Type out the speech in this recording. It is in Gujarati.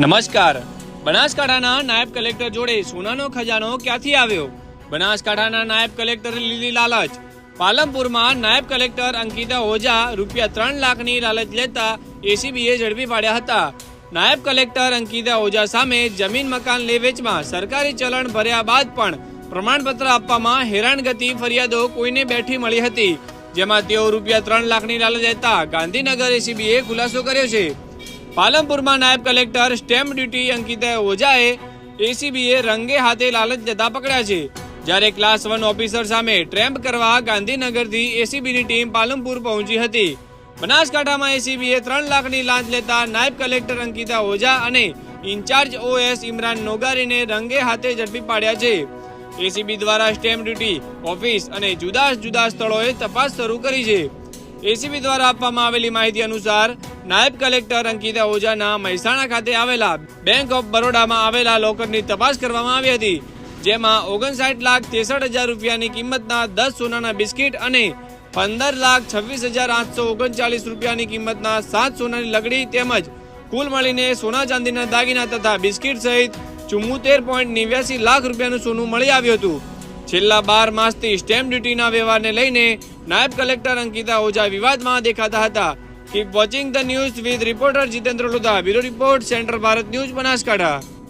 નમસ્કાર. બનાસકાંઠાના નાયબ કલેક્ટર જોડે સોનાનો ખજાનો ક્યાંથી આવ્યો? બનાસકાંઠાના નાયબ કલેક્ટરે લીધી લાલચ. પાલનપુરમાં નાયબ કલેક્ટર અંકિતા ઓઝા રૂપિયા ત્રણ લાખની લાલચ લેતા એસીબીએ ઝડપી પાડ્યા હતા. નાયબ કલેક્ટર અંકિતા ઓઝા સામે જમીન મકાન લે વેચમાં સરકારી ચલણ ભર્યા બાદ પણ પ્રમાણપત્ર આપવામાં હેરાનગતિ ફરિયાદો કોઈને બેઠી મળી હતી. જેમાં તેઓ રૂપિયા ત્રણ લાખની લાલચ લેતા ગાંધીનગર એસીબીએ ખુલાસો કર્યો છે. પાલનપુરમાં નાયબ કલેક્ટર સ્ટેમ્પ ડ્યુટી અંકિતા ઓઝાએ એસીબીએ રંગે હાથે લાલચ જતા પકડ્યા છે. જ્યારે ક્લાસ વન ઓફિસર સામે ટ્રેમ્પ કરવા ગાંધીનગરથી એસીબીની ટીમ પાલનપુર પહોંચી હતી. બનાસકાંઠામાં એસીબીએ ત્રણ લાખની લાંચ લેતા નાયબ કલેક્ટર અંકિતા ઓઝા અને ઇન્ચાર્જ ઓએસ ઇમરાન નોગારીને રંગે હાથે ઝડપી પાડ્યા છે. એસીબી દ્વારા સ્ટેમ્પ ડ્યુટી, ઓફિસ અને જુદા જુદા સ્થળોએ તપાસ શરૂ કરી છે. એસીબી દ્વારા આપવામાં આવેલી માહિતી અનુસાર નાયબ કલેક્ટર અંકિતા ઓઝાના મહેસાણા ખાતે આવેલા બેંક ઓફ બરોડામાં આવેલા લોકરની તપાસ કરવામાં આવી હતી, જેમાં ઓગણસાઠ લાખ ત્રેસઠ હજાર રૂપિયાની કિંમતના દસ સોનાના બિસ્કિટ અને પંદર લાખ છવ્વીસ હજાર આઠસો ઓગણચાલીસ રૂપિયાની કિંમતના સાત સોનાની લગડી તેમજ કુલ મળીને સોના ચાંદીના દાગીના તથા બિસ્કિટ સહિત ચુમ્મોતેર પોઈન્ટ નેવ્યાસી લાખ રૂપિયાનું સોનું મળી આવ્યું હતું. છેલ્લા બાર માસથી સ્ટેમ્પ ડ્યુટીના વ્યવહારને લઈને નાયબ કલેક્ટર અંકિતા ઓઝા વિવાદમાં દેખાતા હતા. Keep watching the news with reporter Jitendra Ludha bureau report central Bharat news Banaskantha.